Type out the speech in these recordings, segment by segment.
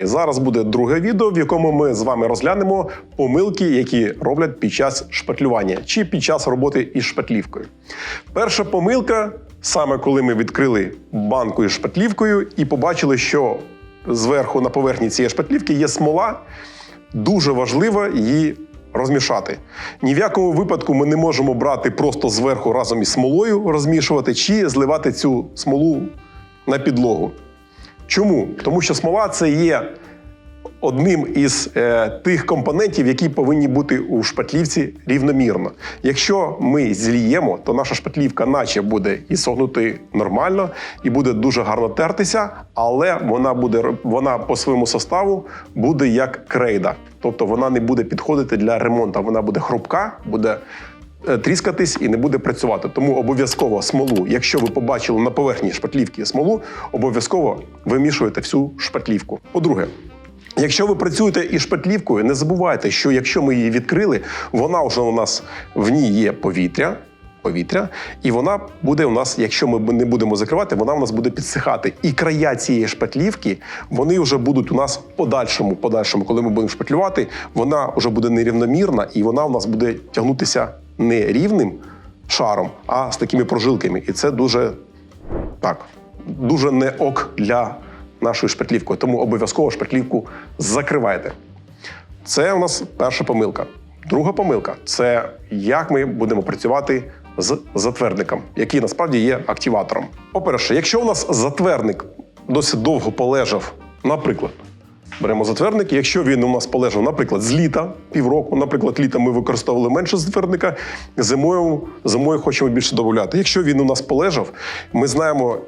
Зараз буде друге відео, в якому ми з вами розглянемо помилки, які роблять під час шпатлювання чи під час роботи із шпатлівкою. Перша помилка саме коли ми відкрили банку із шпатлівкою і побачили, що зверху на поверхні цієї шпатлівки є смола. Дуже важливо її розмішати. Ні в якому випадку ми не можемо брати просто зверху разом із смолою, розмішувати чи зливати цю смолу на підлогу. Чому? Тому що смола це є одним із е, тих компонентів, які повинні бути у шпатлівці рівномірно. Якщо ми зліємо, то наша шпатлівка наче буде і согнути нормально, і буде дуже гарно тертися, але вона буде вона по своєму составу буде як крейда. Тобто вона не буде підходити для ремонту, вона буде хрупка, буде тріскатись і не буде працювати. Тому обов'язково смолу, якщо ви побачили на поверхні шпатлівки смолу, обов'язково вимішуєте всю шпатлівку. По-друге, Якщо ви працюєте із шпатлівкою, не забувайте, що якщо ми її відкрили, вона вже у нас в ній є повітря. Повітря, і вона буде у нас, якщо ми не будемо закривати, вона у нас буде підсихати. І края цієї шпатлівки вони вже будуть у нас подальшому, подальшому, коли ми будемо шпатлювати, вона вже буде нерівномірна, і вона у нас буде тягнутися не рівним шаром, а з такими прожилками. І це дуже так, дуже не ок для нашої шпатлівки. Тому обов'язково шпатлівку закривайте. Це у нас перша помилка. Друга помилка це як ми будемо працювати з затвердником, який насправді є активатором. По-перше, якщо у нас затвердник досить довго полежав, наприклад, беремо затвердник, якщо він у нас полежав, наприклад, з літа, півроку, наприклад, літом ми використовували менше затвердника, зимою, зимою хочемо більше додати. Якщо він у нас полежав, ми знаємо.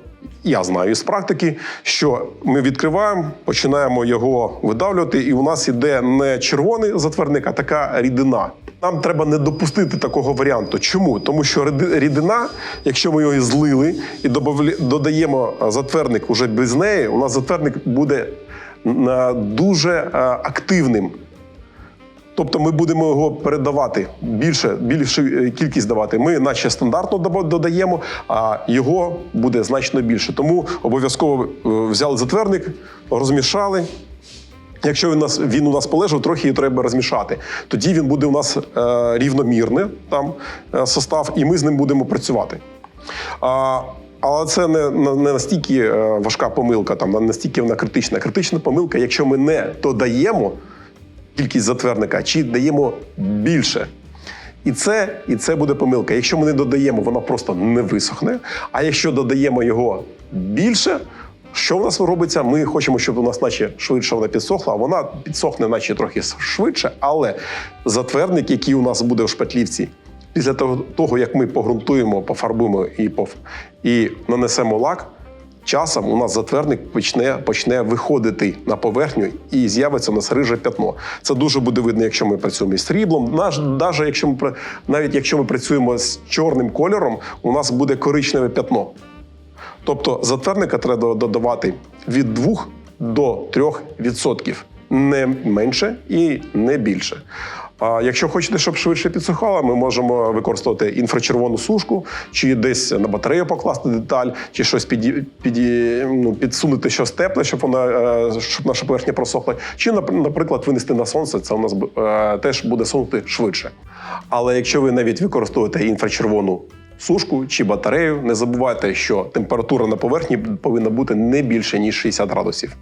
Я знаю із практики, що ми відкриваємо, починаємо його видавлювати, і у нас іде не червоний затвердник, а така рідина. Нам треба не допустити такого варіанту. Чому? Тому що рідина, якщо ми його злили і додаємо затвердник уже без неї, у нас затвердник буде дуже активним. Тобто ми будемо його передавати більше, більше е, кількість давати. Ми, наче стандартно додаємо, а його буде значно більше. Тому обов'язково е, взяли затвердник, розмішали. Якщо він у нас він у нас полежав, трохи її треба розмішати. Тоді він буде у нас е, рівномірний там е, состав, і ми з ним будемо працювати. А, але це не, не настільки е, важка помилка, там настільки вона критична. Критична помилка, якщо ми не додаємо кількість затвердника, чи даємо більше. І це, і це буде помилка. Якщо ми не додаємо, воно просто не висохне. А якщо додаємо його більше, що в нас робиться? Ми хочемо, щоб у нас наче швидше вона підсохла, вона підсохне, наче трохи швидше, але затвердник, який у нас буде в шпатлівці, після того, як ми погрунтуємо, пофарбуємо і, поф... і нанесемо лак, часом у нас затвердник почне, почне виходити на поверхню і з'явиться у нас риже п'ятно. Це дуже буде видно, якщо ми працюємо із сріблом. Навіть якщо ми працюємо з чорним кольором, у нас буде коричневе п'ятно. Тобто затвердника треба додавати від 2 до 3%. Не менше і не більше. А якщо хочете, щоб швидше підсухало, ми можемо використовувати інфрачервону сушку, чи десь на батарею покласти деталь, чи щось піді, піді, ну, підсунути щось тепле, щоб вона е, щоб наша поверхня просохла. Чи, нап- наприклад, винести на сонце, це у нас е, теж буде сохнути швидше. Але якщо ви навіть використовуєте інфрачервону сушку чи батарею, не забувайте, що температура на поверхні повинна бути не більше ніж 60 градусів.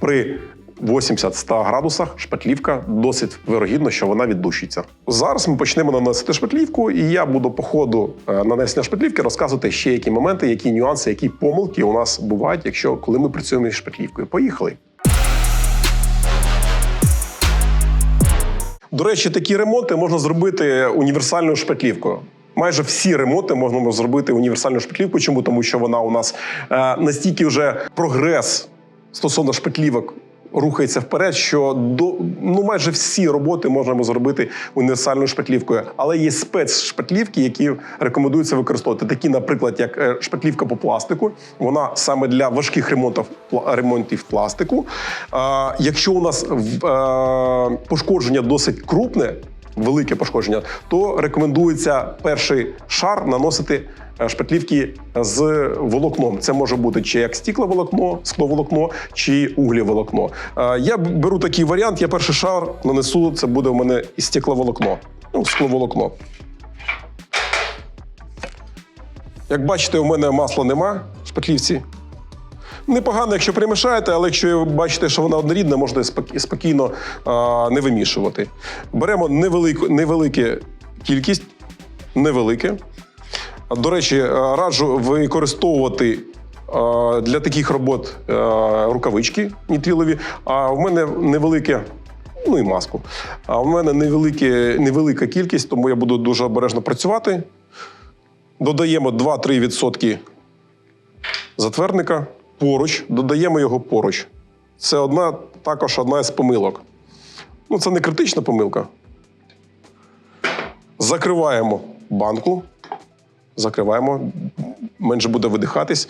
При 80-100 градусах шпатлівка досить вирогідно, що вона віддушиться. Зараз ми почнемо наносити шпатлівку, і я буду по ходу е, нанесення шпатлівки розказувати ще які моменти, які нюанси, які помилки у нас бувають, якщо коли ми працюємо із шпатлівкою. Поїхали. До речі, такі ремонти можна зробити універсальною шпатлівкою. Майже всі ремонти можна зробити універсальною шпатлівкою. Чому? Тому що вона у нас е, настільки вже прогрес стосовно шпатлівок рухається вперед, що до ну майже всі роботи можемо зробити універсальною шпатлівкою. Але є спецшпатлівки, які рекомендується використовувати. Такі, наприклад, як е, шпатлівка по пластику. Вона саме для важких ремонтів ремонтів пластику. А, якщо у нас е, пошкодження досить крупне. Велике пошкодження, то рекомендується перший шар наносити е, шпатлівки з волокном. Це може бути чи як стікловолокно, скловолокно, чи угліволокно. Е, Я беру такий варіант. Я перший шар нанесу. Це буде у мене і стекловолокно, ну, скловолокно. Як бачите, у мене масла нема в шпатлівці. Непогано, якщо перемішаєте, але якщо ви бачите, що вона однорідна, можна спокійно а, не вимішувати. Беремо невелику, невелику кількість, невелике. До речі, раджу використовувати а, для таких робот а, рукавички нітрилові, а в мене невелике. Ну і маску. А в мене невелике, невелика кількість, тому я буду дуже обережно працювати. Додаємо 2-3% затвердника поруч, додаємо його поруч. Це одна, також одна з помилок. Ну, це не критична помилка. Закриваємо банку. Закриваємо, менше буде видихатись.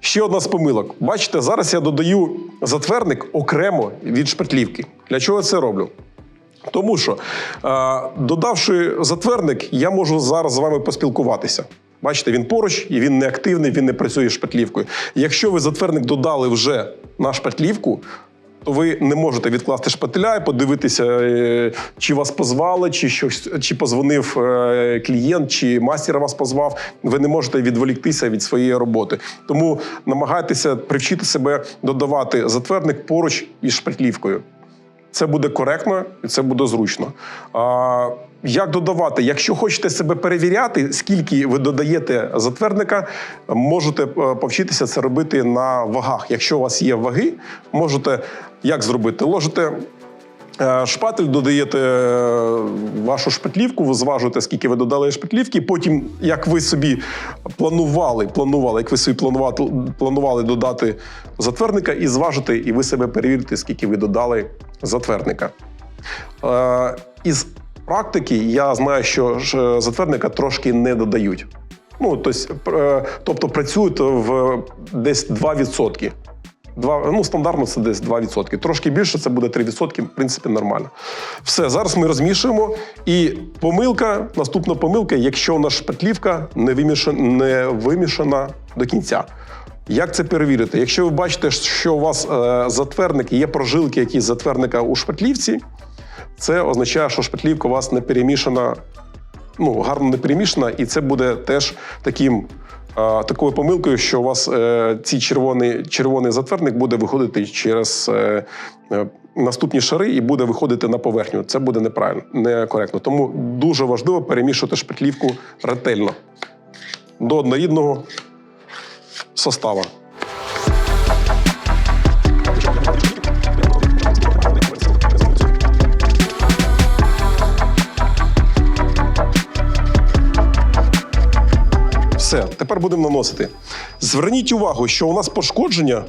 Ще одна з помилок. Бачите, зараз я додаю затвердник окремо від шпатлівки. Для чого я це роблю? Тому що, е, додавши затвердник, я можу зараз з вами поспілкуватися. Бачите, він поруч і він не активний, він не працює шпатлівкою. Якщо ви затвердник додали вже на шпатлівку, то ви не можете відкласти шпателя і подивитися, е, чи вас позвали, чи щось, чи позвонив е, клієнт, чи мастер вас позвав. Ви не можете відволіктися від своєї роботи. Тому намагайтеся привчити себе додавати затвердник поруч із шпатлівкою. Це буде коректно і це буде зручно. А, як додавати? Якщо хочете себе перевіряти, скільки ви додаєте затвердника, можете е, повчитися це робити на вагах. Якщо у вас є ваги, можете як зробити? Ложите. е, Шпатель додаєте е, вашу шпатлівку, ви зважуєте, скільки ви додали шпатлівки. Потім, як ви собі планували, планували, як ви собі планували, планували додати затвердника, і зважите, і ви себе перевірите, скільки ви додали затвердника. Е, із практики я знаю, що е, затвердника трошки не додають. Ну, тобто, тобто працюють в десь 2%. Два, ну, стандартно це десь 2%. Трошки більше це буде 3%, в принципі, нормально. Все, зараз ми розмішуємо. І помилка, наступна помилка, якщо у нас шпатлівка не вимішана, не вимішана до кінця. Як це перевірити? Якщо ви бачите, що у вас е, затвердник, є прожилки якісь затвердника у шпатлівці, це означає, що шпатлівка у вас не перемішана, ну, гарно не перемішана, і це буде теж таким, е, такою помилкою, що у вас е, цей червоний, червоний затвердник буде виходити через е, е, наступні шари і буде виходити на поверхню. Це буде неправильно, некоректно. Тому дуже важливо перемішувати шпатлівку ретельно до однорідного состава. Все, тепер будемо наносити. Зверніть увагу, що у нас пошкодження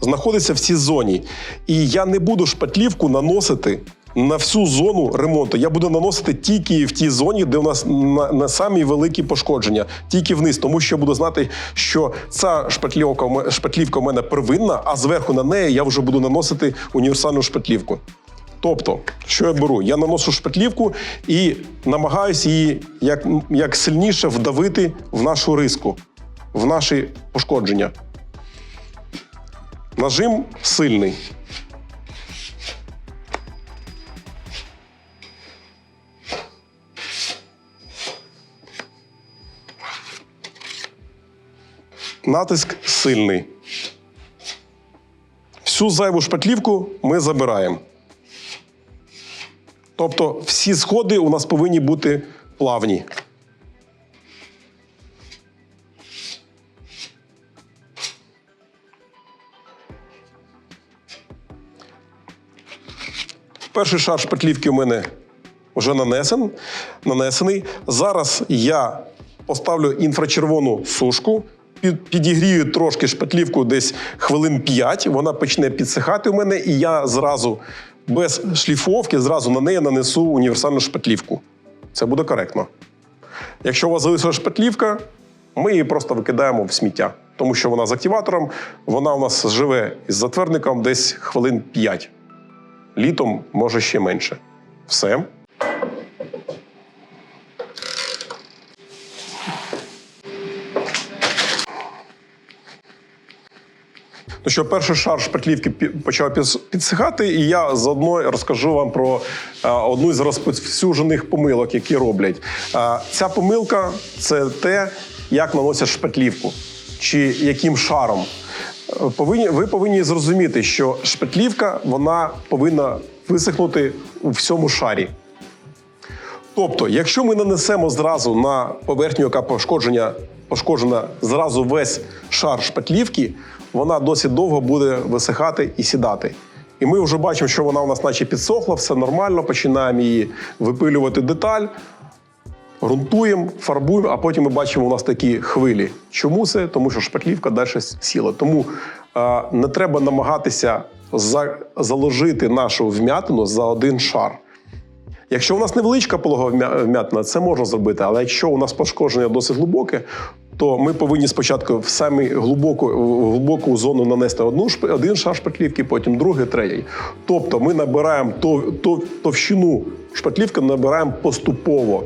знаходиться в цій зоні. І я не буду шпатлівку наносити на всю зону ремонту. Я буду наносити тільки в тій зоні, де у нас на, на самі великі пошкодження, тільки вниз, тому що я буду знати, що ця шпатлівка, шпатлівка у мене первинна, а зверху на неї я вже буду наносити універсальну шпатлівку. Тобто, що я беру? Я наношу шпатлівку і намагаюся її як, як сильніше вдавити в нашу риску, в наші пошкодження. Нажим сильний. Натиск сильний. Всю зайву шпатлівку ми забираємо. Тобто всі сходи у нас повинні бути плавні. Перший шар шпатлівки у мене вже нанесен, нанесений. Зараз я поставлю інфрачервону сушку, підігрію трошки шпатлівку десь хвилин 5, вона почне підсихати у мене, і я зразу без шліфовки зразу на неї нанесу універсальну шпатлівку. Це буде коректно. Якщо у вас залишилась шпатлівка, ми її просто викидаємо в сміття, тому що вона з активатором, вона у нас живе із затвердником десь хвилин 5. Літом може ще менше. Все. Ну що, перший шар шпатлівки почав підсихати, і я заодно розкажу вам про е, одну з розповсюджених помилок, які роблять. Е, ця помилка це те, як наносять шпатлівку чи яким шаром. Е, Повинні, ви повинні зрозуміти, що шпатлівка вона повинна висохнути у всьому шарі. Тобто, якщо ми нанесемо зразу на поверхню, яка пошкодження, пошкоджена зразу весь шар шпатлівки, вона досить довго буде висихати і сідати. І ми вже бачимо, що вона у нас наче підсохла, все нормально, починаємо її випилювати деталь, ґрунтуємо, фарбуємо, а потім ми бачимо у нас такі хвилі. Чому це? Тому що шпатлівка далі сіла. Тому е, не треба намагатися за, заложити нашу вм'ятину за один шар. Якщо у нас невеличка пологова вмя- вм'ятина, це можна зробити. Але якщо у нас пошкодження досить глибоке, то ми повинні спочатку в самі глибоку, в глибоку зону нанести одну один шар шпатлівки, потім другий, третій. Тобто ми набираємо тов, тов, товщину шпатлівки, набираємо поступово,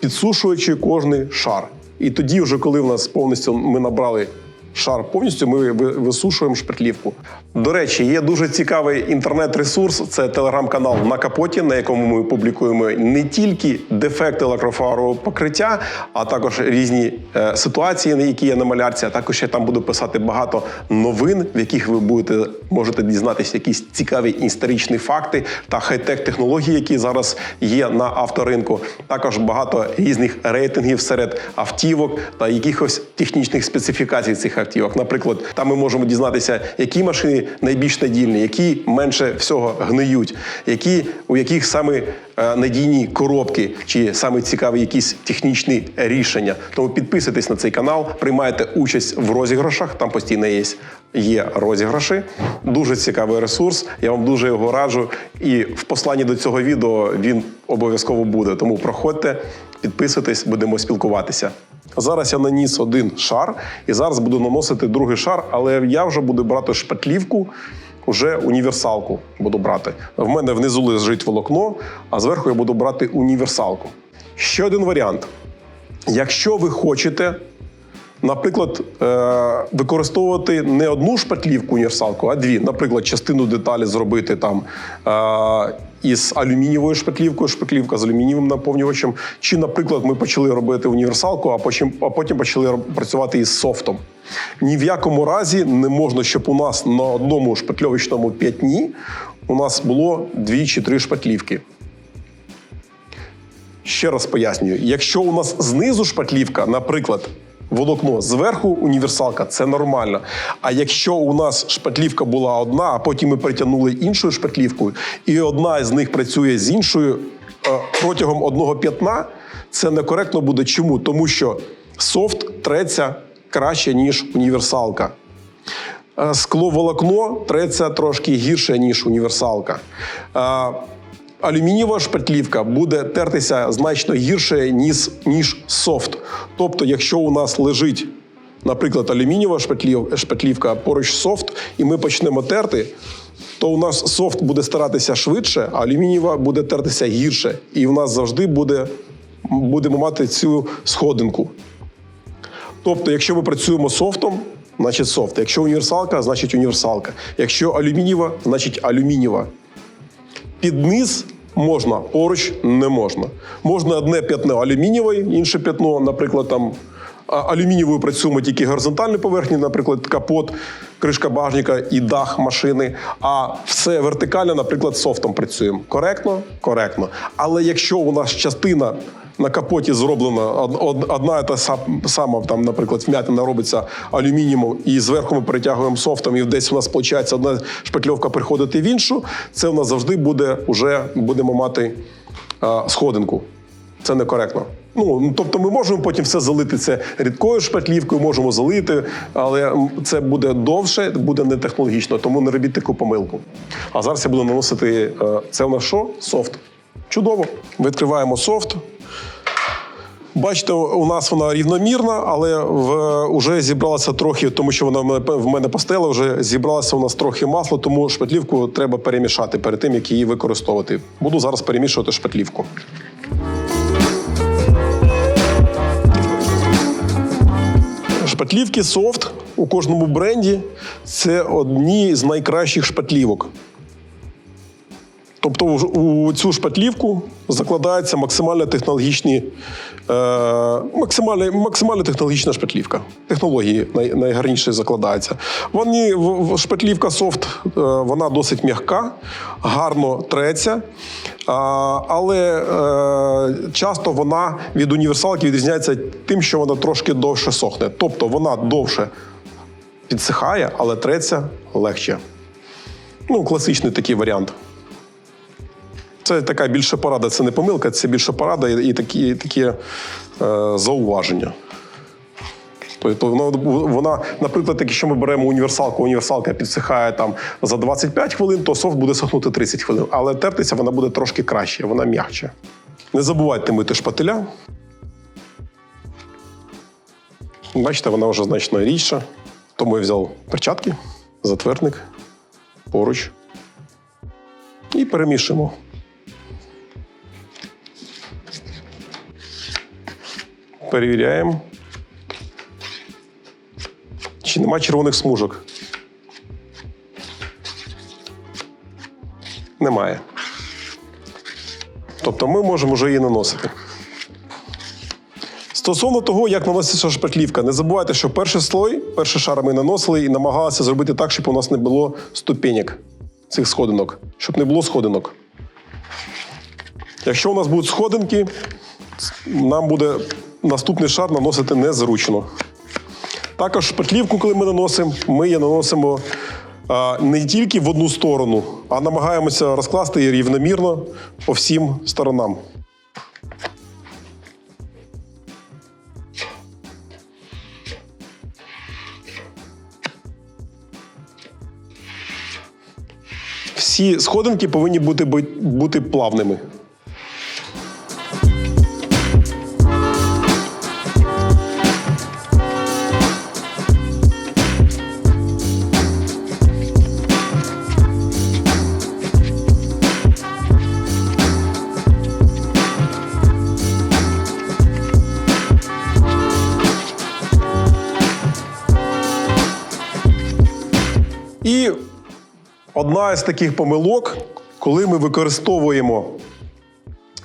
підсушуючи кожний шар. І тоді, вже коли в нас повністю ми набрали шар повністю, ми висушуємо шпатлівку. До речі, є дуже цікавий інтернет-ресурс. Це телеграм-канал на капоті, на якому ми публікуємо не тільки дефекти лакрофарового покриття, а також різні е, ситуації, на які є на малярці. А також я там буду писати багато новин, в яких ви будете можете дізнатися якісь цікаві історичні факти та хай-тек технології, які зараз є на авторинку. Також багато різних рейтингів серед автівок та якихось технічних специфікацій цих автівок. Наприклад, там ми можемо дізнатися, які машини найбільш надійні, які менше всього гниють, які у яких саме е, надійні коробки, чи саме цікаві якісь технічні рішення. Тому підписуйтесь на цей канал, приймайте участь в розіграшах. Там постійно є, є розіграші. Дуже цікавий ресурс. Я вам дуже його раджу. І в посланні до цього відео він обов'язково буде. Тому проходьте, підписуйтесь, будемо спілкуватися. Зараз я наніс один шар, і зараз буду наносити другий шар, але я вже буду брати шпатлівку. Уже універсалку буду брати. В мене внизу лежить волокно, а зверху я буду брати універсалку. Ще один варіант. Якщо ви хочете, наприклад, е, використовувати не одну шпатлівку універсалку, а дві. Наприклад, частину деталі зробити там е, із алюмінієвою шпатлівкою, шпатлівка з алюмінієвим наповнювачем. Чи, наприклад, ми почали робити універсалку, а потім, а потім почали працювати із софтом. Ні в якому разі не можна, щоб у нас на одному шпатльовочному п'ятні у нас було дві чи три шпатлівки. Ще раз пояснюю: якщо у нас знизу шпатлівка, наприклад, волокно зверху універсалка, це нормально. А якщо у нас шпатлівка була одна, а потім ми притягнули іншою шпатлівкою, і одна з них працює з іншою е, протягом одного п'ятна, це некоректно буде. Чому? Тому що софт треться краще, ніж універсалка. Е, Скловолокно треться трошки гірше, ніж універсалка. Е, Алюмінієва шпатлівка буде тертися значно гірше, ніж, ніж софт. Тобто, якщо у нас лежить, наприклад, алюмінієва шпатлів, шпатлівка поруч софт, і ми почнемо терти, то у нас софт буде старатися швидше, а алюмінієва буде тертися гірше. І в нас завжди буде, будемо мати цю сходинку. Тобто, якщо ми працюємо софтом, значить софт. Якщо універсалка, значить універсалка. Якщо алюмінієва, значить алюмінієва. Під низ можна, поруч не можна. Можна одне п'ятно алюмінієве, інше п'ятно, наприклад, там алюмінієвою працюємо тільки горизонтальні поверхні, наприклад, капот, кришка багажника і дах машини. А все вертикально, наприклад, софтом працюємо. Коректно? Коректно. Але якщо у нас частина на капоті зроблена од- од- одна та сама, там, наприклад, вмятина робиться алюмінієм, і зверху ми перетягуємо софтом, і десь у нас виходить одна шпатльовка приходити в іншу. Це у нас завжди буде вже будемо мати е, сходинку. Це некоректно. Ну, ну, тобто ми можемо потім все залити це рідкою шпатлівкою, можемо залити, але це буде довше, буде не технологічно, тому не робіть таку помилку. А зараз я буду наносити е, це у нас що? Софт. Чудово. Відкриваємо софт. Бачите, у нас вона рівномірна, але в, вже зібралася трохи, тому що вона в мене, в мене пастела, вже зібралося у нас трохи масло, тому шпатлівку треба перемішати перед тим, як її використовувати. Буду зараз перемішувати шпатлівку. Шпатлівки софт у кожному бренді це одні з найкращих шпатлівок. Тобто у- цю шпатлівку закладається максимально технологічні, е, максимально, максимально технологічна шпатлівка. Технології най, найгарніше закладаються. Вони, шпатлівка софт, е, вона досить м'яка, гарно треться, але е, часто вона від універсалки відрізняється тим, що вона трошки довше сохне. Тобто вона довше підсихає, але треться легше. Ну, класичний такий варіант. Це така більше порада, це не помилка, це більше порада і, такі, такі е, зауваження. Тобто вона, вона, наприклад, якщо ми беремо універсалку, універсалка підсихає там за 25 хвилин, то софт буде сохнути 30 хвилин. Але тертися вона буде трошки краще, вона м'якче. Не забувайте мити шпателя. Бачите, вона вже значно рідша. Тому я взяв перчатки, затвердник, поруч. І перемішуємо. Перевіряємо. Чи нема червоних смужок? Немає. Тобто ми можемо вже її наносити. Стосовно того, як наноситься шпатлівка, не забувайте, що перший слой, перший шар ми наносили і намагалися зробити так, щоб у нас не було ступенек цих сходинок, щоб не було сходинок. Якщо у нас будуть сходинки, нам буде наступний шар наносити незручно. Також шпатлівку, коли ми наносимо, ми її наносимо не тільки в одну сторону, а намагаємося розкласти її рівномірно по всім сторонам. Всі сходинки повинні бути, бути плавними. Одна із таких помилок, коли ми використовуємо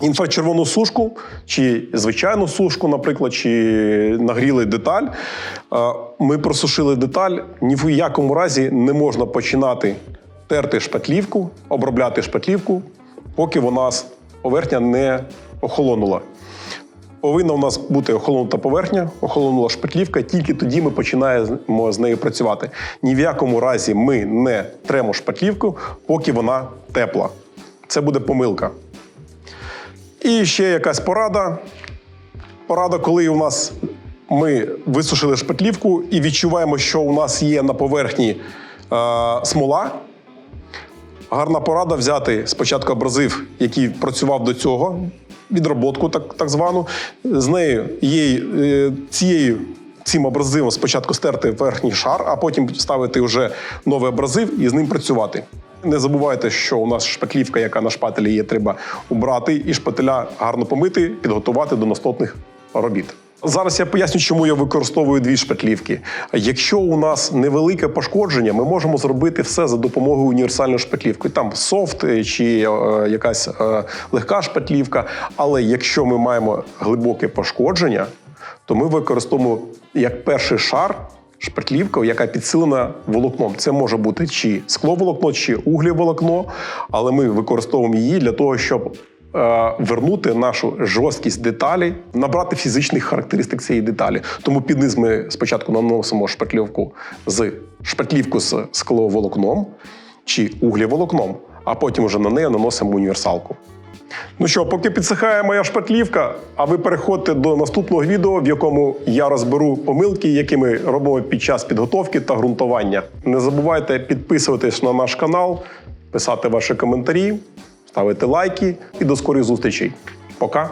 інфрачервону сушку, чи звичайну сушку, наприклад, чи нагріли деталь, ми просушили деталь, ні в якому разі не можна починати терти шпатлівку, обробляти шпатлівку, поки вона з поверхня не охолонула. Повинна у нас бути охолонута поверхня, охолонула шпатлівка, тільки тоді ми починаємо з нею працювати. Ні в якому разі ми не тремо шпатлівку, поки вона тепла. Це буде помилка. І ще якась порада. Порада, коли у нас ми висушили шпатлівку і відчуваємо, що у нас є на поверхні е, смола. Гарна порада взяти спочатку абразив, який працював до цього, відроботку, так, так звану. З нею її, е, цією, цим абразивом спочатку стерти верхній шар, а потім ставити вже новий абразив і з ним працювати. Не забувайте, що у нас шпаклівка, яка на шпателі є, треба убрати і шпателя гарно помити, підготувати до наступних робіт. Зараз я поясню, чому я використовую дві шпатлівки. Якщо у нас невелике пошкодження, ми можемо зробити все за допомогою універсальної шпатлівки. Там софт е, чи е, якась е, легка шпатлівка. Але якщо ми маємо глибоке пошкодження, то ми використовуємо як перший шар шпатлівка, яка підсилена волокном. Це може бути чи скловолокно, чи угліволокно, але ми використовуємо її для того, щоб вернути нашу жорсткість деталі, набрати фізичних характеристик цієї деталі. Тому під низ ми спочатку наносимо шпатлівку з шпатлівку з скловолокном чи угліволокном, а потім вже на неї наносимо універсалку. Ну що, поки підсихає моя шпатлівка, а ви переходьте до наступного відео, в якому я розберу помилки, які ми робимо під час підготовки та ґрунтування. Не забувайте підписуватись на наш канал, писати ваші коментарі, ставити лайки і до скорих зустрічей. Пока!